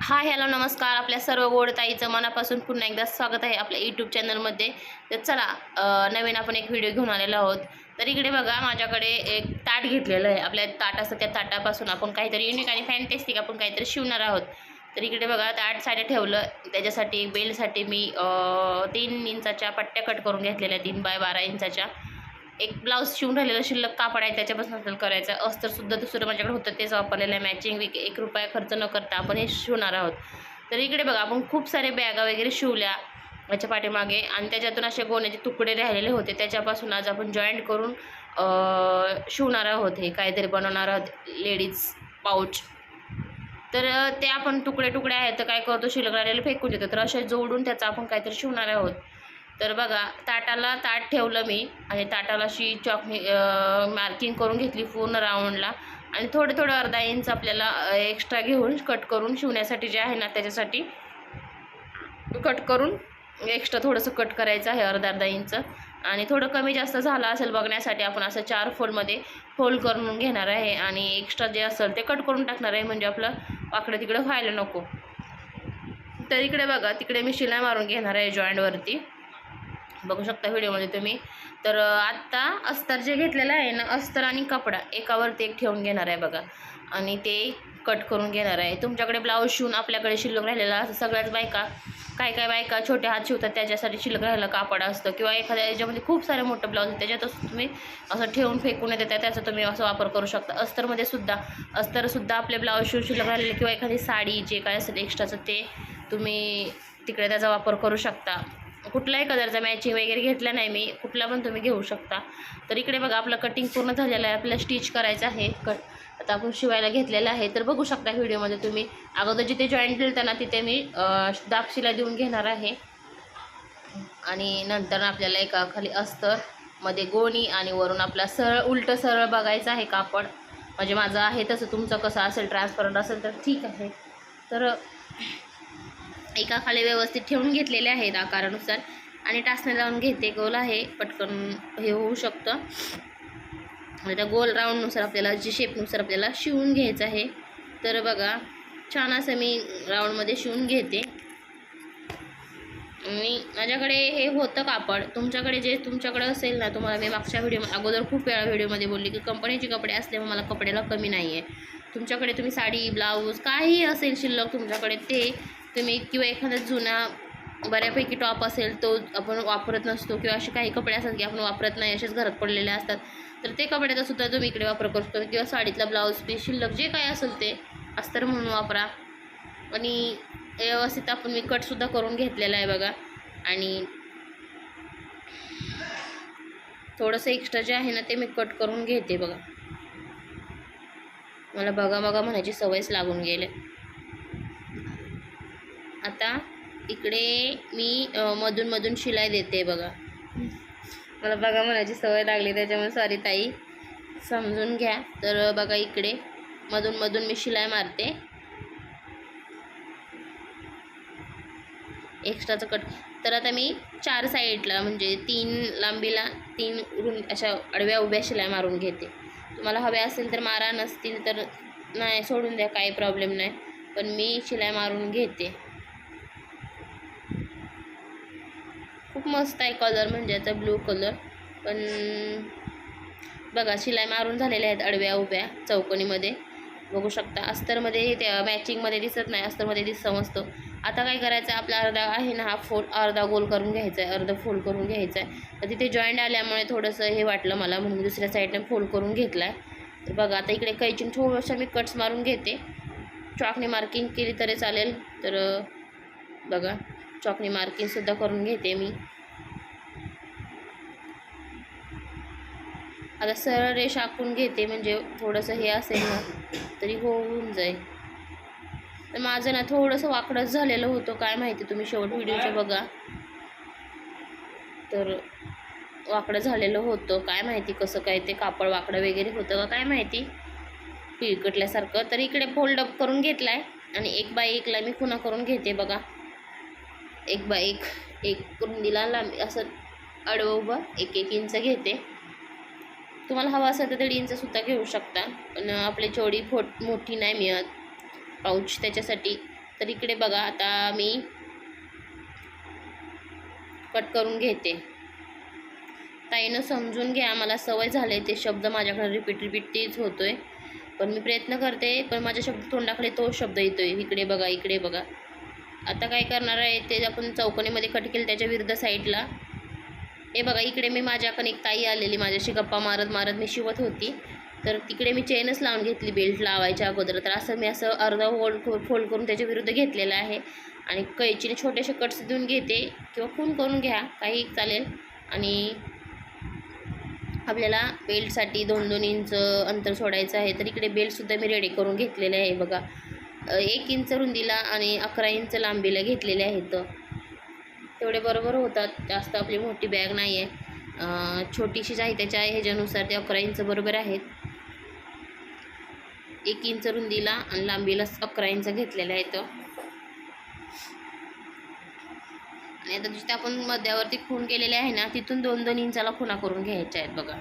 हा हॅलो नमस्कार. आपल्या सर्व गोड ताईचं मनापासून पुन्हा एकदा स्वागत आहे आपल्या यूट्यूब चॅनलमध्ये तर चला नवीन आपण एक व्हिडिओ घेऊन आलेलो आहोत. तर इकडे बघा माझ्याकडे एक ताट घेतलेलं आहे. आपल्या ताट असतं त्या ताटापासून आपण काहीतरी युनिक आणि फॅन्टेस्टिक आपण काहीतरी शिवणार आहोत. तर इकडे बघा ताट साड्या ठेवलं. त्याच्यासाठी बेलसाठी मी तीन इंचाच्या पट्ट्या कट करून घेतलेल्या तीन बाय बारा इंचाच्या. एक ब्लाऊज शिवून राहिलेलं शिल्लक कापड आहे त्याच्यापासून आपल्याला करायचं आहे. अस्तरसुद्धा दुसरं माझ्याकडे होतं तेच वापरलेलं आहे. मॅचिंग एक रुपया खर्च न करता आपण हे शिवणार आहोत. तर इकडे बघा आपण खूप सारे बॅगा वगैरे शिवल्या याच्या पाठीमागे. आणि त्याच्यातून असे गोण्याचे तुकडे राहिलेले होते. त्याच्यापासून आज आपण जॉईंट करून शिवणार आहोत हे. काहीतरी बनवणार आहोत. लेडीज पाऊच तर ते आपण तुकडे तुकडे आहेत तर काय करतो शिल्लक राहिलेले फेकून देतो. तर असे जोडून त्याचा आपण काहीतरी शिवणार आहोत. तर बघा ताटाला ताट ठेवलं मी आणि ताटाला अशी चॉकनी मार्किंग करून घेतली पूर्ण राऊंडला आणि थोडं थोडं अर्धा इंच आपल्याला एक्स्ट्रा घेऊन कट करून शिवण्यासाठी जे आहे ना त्याच्यासाठी कट करून एक्स्ट्रा थोडंसं कट करायचं आहे अर्धा अर्धा इंच आणि थोडं कमी जास्त झालं असेल बघण्यासाठी आपण असं चार फोल्डमध्ये फोल्ड करून घेणार आहे आणि एक्स्ट्रा जे असेल ते कट करून टाकणार आहे म्हणजे आपलं वाकडं तिकडं व्हायला नको. तर इकडे बघा तिकडे मी शिलाई मारून घेणार आहे जॉईंटवरती बघू शकता व्हिडिओमध्ये तुम्ही. तर आत्ता अस्तर जे घेतलेलं आहे ना अस्तर आणि कपडा एकावरती एक ठेवून घेणार आहे बघा. आणि ते कट करून घेणार आहे. तुमच्याकडे ब्लाऊज शिवून आपल्याकडे शिल्लक राहिलेला असं सगळ्याच बायका काय काय बायका छोटे हात शिवतात त्याच्यासाठी शिल्लक राहिलेलं कापड असतं. किंवा एखाद्या याच्यामध्ये खूप सारे मोठं ब्लाऊज आहे त्याच्यातच तुम्ही असं ठेवून फेकून येते त्याचा तुम्ही असं वापर करू शकता. अस्तरमध्ये सुद्धा अस्तरसुद्धा आपले ब्लाऊज शिवून शिल्लक राहिलेले किंवा एखादी साडी जे काय असेल एक्स्ट्राचं ते तुम्ही तिकडे त्याचा वापर करू शकता. कुठल्याही कलरचा मॅचिंग वगैरे घेतला नाही मी. कुठला पण तुम्ही घेऊ शकता. तर इकडे बघा आपलं कटिंग पूर्ण झालेलं आहे. आपल्याला स्टिच करायचं आहे. कट आता आपण शिवायला घेतलेलं आहे. तर बघू शकता व्हिडिओमध्ये तुम्ही. अगोदर जिथे जॉईंट दिलं ना तिथे मी दापशीला देऊन घेणार आहे. आणि नंतर आपल्याला एका खाली अस्तरमध्ये गोणी आणि वरून आपला सरळ उलटं सरळ बघायचं आहे कापड. म्हणजे माझं आहे तसं. तुमचं कसं असेल ट्रान्सपरंट असेल तर ठीक आहे. तर एका खाली व्यवस्थित ठेवून घेतलेले आहेत आकारानुसार. आणि टाचणे लावून घेते गोल आहे पटकन हे होऊ शकतं. त्या गोल राऊंडनुसार आपल्याला जी शेपनुसार आपल्याला शिवून घ्यायचं आहे तर बघा छान असं मी राऊंडमध्ये शिवून घेते. मी माझ्याकडे हे होतं कापड. तुमच्याकडे जे तुमच्याकडे असेल ना तुम्हाला मी मागच्या व्हिडिओ अगोदर खूप वेळा व्हिडिओमध्ये बोलली की कंपनीचे कपडे असल्यामुळे मला कपड्याला कमी नाही आहे तुमच्याकडे तुम्ही साडी ब्लाऊज काहीही असेल शिल्लक तुमच्याकडे ते तुम्ही किंवा एखादा जुना बऱ्यापैकी टॉप असेल तो आपण वापरत नसतो किंवा असे काही कपडे असतात की आपण वापरत नाही असेच घरात पडलेले असतात. तर ते कपड्याचा सुद्धा तुम्ही इकडे वापर करू शकता. किंवा साडीतला ब्लाऊज पीस शिल्लक जे काही असेल ते अस्तर म्हणून वापरा. आणि व्यवस्थित आपण मी कटसुद्धा करून घेतलेला आहे बघा. आणि थोडंसं एक्स्ट्रा जे आहे ना ते मी कट करून घेते बघा. मला बघा बघा म्हणायची सवयच लागून गेले. आता इकडे मी मधून मधून शिलाई देते बघा. मला बघा म्हणायची सवय लागली त्याच्यामुळे सॉरी ताई. समजून घ्या. तर बघा इकडे मधून मधून मी शिलाई मारते. एक्स्ट्राचं कट तर आता मी चार साईडला म्हणजे तीन लांबीला तीन रुंद अशा आडव्या उभ्या शिलाई मारून घेते. तुम्हाला हव्या असेल तर मारा नसतील तर नाही सोडून द्या काही प्रॉब्लेम नाही. पण मी शिलाई मारून घेते. खूप मस्त आहे कलर म्हणजे याचा ब्लू कलर पण बघा शिलाई मारून झालेल्या आहेत अडव्या उभ्या चौकोनीमध्ये. बघू शकता अस्तरमध्ये त्या मॅचिंगमध्ये दिसत नाही अस्तरमध्ये दिस समजतो आता काय करायचं आपला अर्धा आहे ना हा फोल अर्धा गोल करून घ्यायचा आहे अर्धा फोल्ड करून घ्यायचा आहे. तर तिथे जॉईंट आल्यामुळे थोडंसं हे वाटलं मला म्हणून मी दुसऱ्या साईडने फोल्ड करून घेतला आहे तर बघा आता इकडे कैचीन थोडंसं मी कट्स मारून घेते. चॉकने मार्किंग केली तरी चालेल तर बघा चॉकने मार्किंगसुद्धा करून घेते मी. आता सरळ रेष आखून घेते म्हणजे थोडंसं हे असेल ना तरी हो होऊन जाईल. तर माझं ना थोडंसं वाकडंच झालेलं होतं काय माहिती तुम्ही शेवट व्हिडिओचे बघा. तर वाकडं झालेलं होतं काय माहिती कसं काय ते कापड वाकडं वगैरे होतं का काय माहिती. पिळकटल्यासारखं तर इकडे फोल्ड अप करून घेतला आहे आणि एक बाय एकला मी खुना करून घेते बघा. एक बाय एक एक रुंदीला लांबी असं आडवं उभं एक एक इंच घेते. तुम्हाला हवा असेल तर दीड इंचसुद्धा घेऊ शकता. पण आपली चोडी फोट मोठी नाही मिळत. पाऊच त्याच्यासाठी. तर इकडे बघा आता मी कट करून घेते. ताईनं समजून घ्या मला सवय झाले ते शब्द माझ्याकडे रिपीट रिपीट तेच आहे पण मी प्रयत्न करते पण माझ्या शब्द तोंडाकडे तो शब्द येतोय. इकडे बघा इकडे बघा. आता काय करणार आहे ते आपण चौकोनीमध्ये कट केलं त्याच्या विरुद्ध साईडला हे बघा इकडे मी माझ्याकडे एक ताई आलेली माझ्याशी गप्पा मारत मारत मी शिवत होती. तर तिकडे मी चेनच लावून घेतली बेल्ट लावायच्या अगोदर. तर असं मी असं अर्धा फोल्ड फोल्ड करून त्याच्या विरुद्ध घेतलेलं आहे. आणि कैचीने छोटेसे कट्स देऊन घेते किंवा खून करून घ्या काही चालेल. आणि आपल्याला बेल्टसाठी दोन दोन इंच अंतर सोडायचं आहे. तर इकडे बेल्टसुद्धा मी रेडी करून घेतलेले आहे बघा. एक इंच रुंदीला आणि अकरा इंच लांबीला घेतलेले आहेत. तेवढे बरोबर होतात. जास्त आपली मोठी बॅग नाही आहे छोटीशी छोटीशीच आहे त्याच्या ह्याच्यानुसार ते अकरा इंच बरोबर आहेत. एक इंच रुंदीला आणि लांबीला अकरा इंच आहे तर आणि आता जिथे आपण मध्यावरती खून केलेले आहे ना तिथून दोन दोन इंचाला खुणा करून घ्यायच्या आहेत बघा.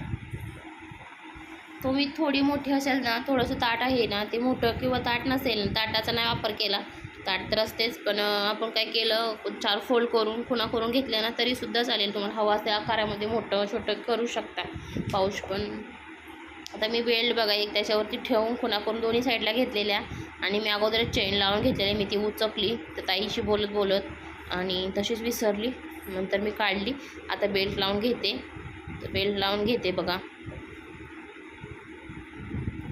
तुम्ही थोडी मोठी असेल ना थोडंसं ताट आहे ना ते मोठं किंवा ताट नसेल ताटाचा नाही वापर केला ताट तर असतेच पण आपण काय केलं चार फोल्ड करून खुणा करून घेतल्या ना तरीसुद्धा चालेल तुम्हाला. हवा त्या आकारामध्ये मोठं छोटं करू शकता. पाऊस पण. आता मी बेल्ट बघा एक त्याच्यावरती ठेवून खुणा करून दोन्ही साईडला घेतलेल्या आणि मी अगोदरच चेन लावून घेतलेली मी ती उचकली तर ताईशी बोलत बोलत आणि तशीच विसरली नंतर मी काढली. आता बेल्ट लावून घेते. तर बेल्ट लावून घेते बघा.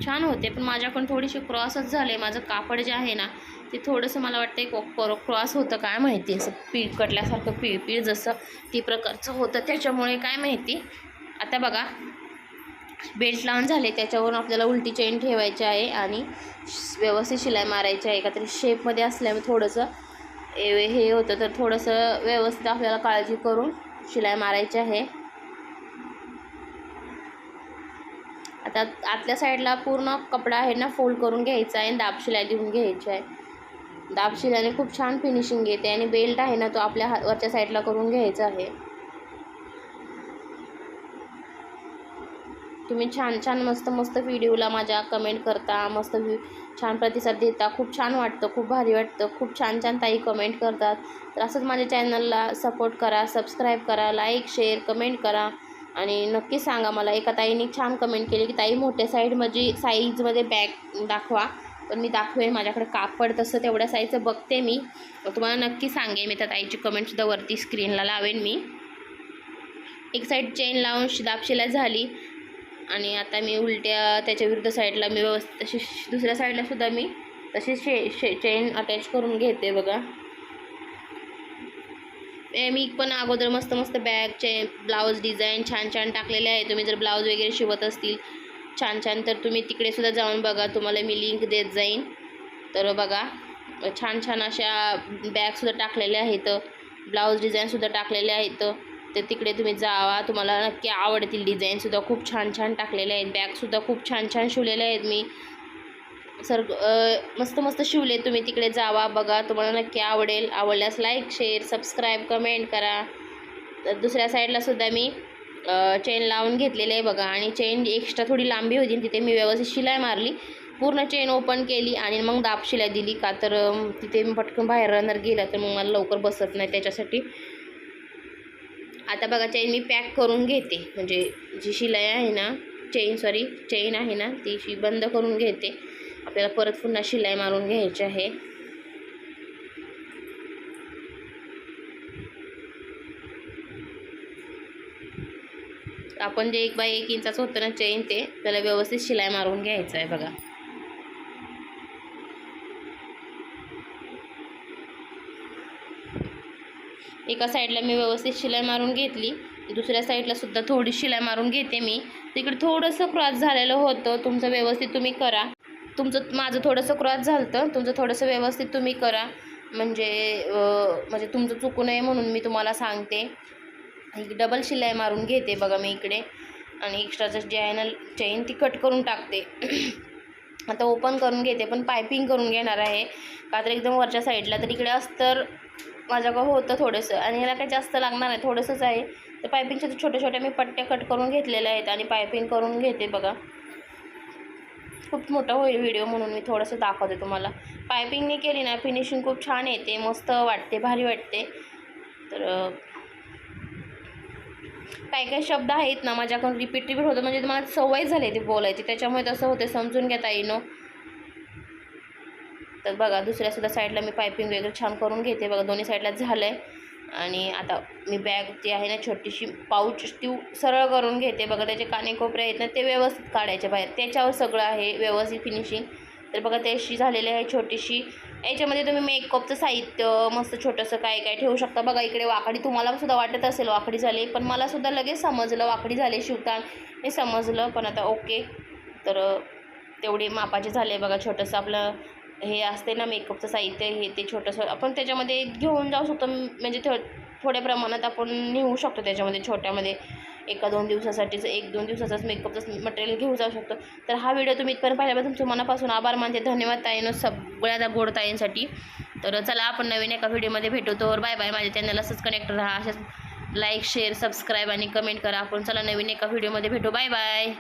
छान होते पण माझ्याकडून थोडीशी क्रॉसच झाले. माझं कापड जे आहे ना ते थोडंसं मला वाटतं क्रॉस होतं काय माहिती? असं पीळ कटल्यासारखं पीळ पीळ जसं ती प्रकारचं होतं त्याच्यामुळे काय माहिती? आता बघा बेल्ट लावून झाले त्याच्यावरून आपल्याला उलटी चेन ठेवायची आहे आणि व्यवस्थित शिलाई मारायची आहे. का तरी शेपमध्ये असल्यामुळे थोडंसं हे हे होतं तर थोडंसं व्यवस्थित आपल्याला काळजी करून शिलाई मारायची आहे. आता आतल्या साईडला पूर्ण कपडा आहे ना फोल्ड करून घ्यायचा आहे आणि दाब शिलाई देऊन घ्यायची आहे. दाबशिल्याने खूप छान फिनिशिंग येते आणि बेल्ट आहे ना तो आपल्या हा वरच्या साईडला करून घ्यायचा आहे. तुम्ही छान छान मस्त मस्त व्हिडिओला माझ्या कमेंट करता मस्त व्ह्यू छान प्रतिसाद देता. खूप छान वाटतं खूप भारी वाटतं. खूप छान छान ताई कमेंट करतात. तर असंच माझ्या चॅनलला सपोर्ट करा सबस्क्राईब करा लाईक शेअर कमेंट करा. आणि नक्की सांगा मला एका ताईने छान कमेंट केली की ताई मोठ्या साईडमध्ये साईजमध्ये बॅग दाखवा. पण मी दाखवेन माझ्याकडे कापड तसं तेवढ्या साईजचं बघते मी. तुम्हाला नक्की सांगेन मी त्या ताईची कमेंटसुद्धा वरती स्क्रीनला लावेन मी. एक साईड चेन लावून शि- दाबशिला झाली आणि आता मी उलट्या त्याच्या विरुद्ध साईडला मी व्यवस्थित तशी दुसऱ्या साईडलासुद्धा मी तशी शे शे चेन अटॅच करून घेते बघा. मी पण अगोदर मस्त मस्त बॅग चे ब्लाऊज डिझाईन छान छान टाकलेले आहे. तुम्ही जर ब्लाऊज वगैरे शिवत असतील छान छान. तर तुम्ही तिकडे सुद्धा जाऊन बघा. तुम्हाला मी लिंक देत जाईन. तर बघा छान छान अशा बॅगसुद्धा टाकलेल्या आहेत. ब्लाऊज डिझाईनसुद्धा टाकलेल्या आहेत. तर तिकडे तुम्ही जावा. तुम्हाला नक्की आवडतील डिझाईनसुद्धा खूप छान छान टाकलेले आहेत. बॅगसुद्धा खूप छान छान शिवलेल्या आहेत मी. सर मस्त मस्त शिवले तुम्ही तिकडे जावा बघा. तुम्हाला नक्की आवडेल. आवडल्यास लाईक शेअर सबस्क्राईब कमेंट करा. तर दुसऱ्या साईडलासुद्धा मी चेन लावून घेतलेले आहे बघा. आणि चेन एक्स्ट्रा थोडी लांबी होती तिथे मी व्यवस्थित शिलाई मारली. पूर्ण चेन ओपन केली आणि मग दाब शिलाई दिली. का तर तिथे मी पटकन बाहेर रनर गेला तर मग मला लवकर बसत नाही त्याच्यासाठी. आता बघा चेन मी पॅक करून घेते. म्हणजे जी शिलाई आहे ना चेन सॉरी चेन आहे ना ती बंद करून घेते. आपल्याला परत पुन्हा शिलाई मारून घ्यायची आहे. आपण जे एक बाय एक इंचाचं होतं ना चेन ते त्याला व्यवस्थित शिलाई मारून घ्यायचं आहे बघा. एका साईडला मी व्यवस्थित शिलाई मारून घेतली दुसऱ्या साईडला सुद्धा थोडी शिलाई मारून घेते मी. तिकडे थोडंसं क्रॉस झालेलं होतं तुमचं व्यवस्थित तुम्ही करा. तुमचं माझं थोडंसं क्रॉस झालं होतं तुमचं थोडंसं व्यवस्थित तुम्ही करा. म्हणजे म्हणजे तुमचं चुकू नये म्हणून मी तुम्हाला सांगते. डबल शिलाई मारून घेते बघा मी इकडे. आणि एक्स्ट्राचं जे आहे ना चेन ती कट करून टाकते. आता ओपन करून घेते पण पायपिंग करून घेणार आहे. का तर एकदम वरच्या साईडला तर इकडे अस्तर माझ्याकडं होतं थोडंसं. आणि ह्याला काही जास्त लागणार आहे थोडंसंच आहे. तर पायपिंगच्या छोट्या छोट्या मी पट्ट्या कट करून घेतलेल्या आहेत आणि पायपिंग करून घेते बघा. खूप मोठा होईल व्हिडिओ म्हणून मी थोडंसं दाखवते तुम्हाला. पायपिंगने केली ना फिनिशिंग खूप छान येते मस्त वाटते भारी वाटते. तर काही काही शब्द आहेत ना माझ्याकडून रिपीट रिपीट होतं. म्हणजे मला सवय झाली ती बोलायची. त्याच्यामुळे तसं होते. समजून घेता येईनो तर बघा दुसऱ्या सुद्धा साईडला मी पायपिंग वगैरे छान करून घेते. बघा दोन्ही साईडला झालं आहे आणि आता मी बॅग ती आहे ना छोटीशी पाऊच ती सरळ करून घेते. बघा त्याचे काने कोपरे आहेत ना ते व्यवस्थित काढायचे बाहेर. त्याच्यावर सगळं आहे व्यवस्थित फिनिशिंग तर बघा ते अशी झालेली आहे छोटीशी. याच्यामध्ये तुम्ही मेकअपचं साहित्य मस्त छोटंसं काय काय ठेवू शकता. बघा इकडे वाकडी तुम्हाला सुद्धा वाटत असेल वाकडी झाली पण मला सुद्धा लगेच समजलं वाकडी झाली शिवतान. हे समजलं पण आता ओके. तर तेवढे मापाचे झाले बघा छोटंसं आपलं हे असते ना मेकअपचं साहित्य हे ते छोटंसं. आपण त्याच्यामध्ये घेऊन जाऊ शकतो म्हणजे थो थोड्या प्रमाणात आपण नेऊ शकतो त्याच्यामध्ये छोट्यामध्ये. एका दोन दिवसासाठीच एक दोन दिवसाचाच मेकअपचं मटेरियल घेऊन जाऊ शकतो. तर हा व्हिडिओ तुम्ही इथपर्यंत पाहिल्याबद्दल तुमचं मनापासून आभार मानते. धन्यवाद ताईनो सगळ्या गोड ताईंसाठी. तर चला आपण नवीन एका व्हिडिओमध्ये भेटू. तर बाय बाय माझ्या चॅनल असंच कनेक्ट राहा असंच लाईक शेअर सबस्क्राईब आणि कमेंट करा. आपण चला नवीन एका व्हिडिओमध्ये भेटू. Bye bye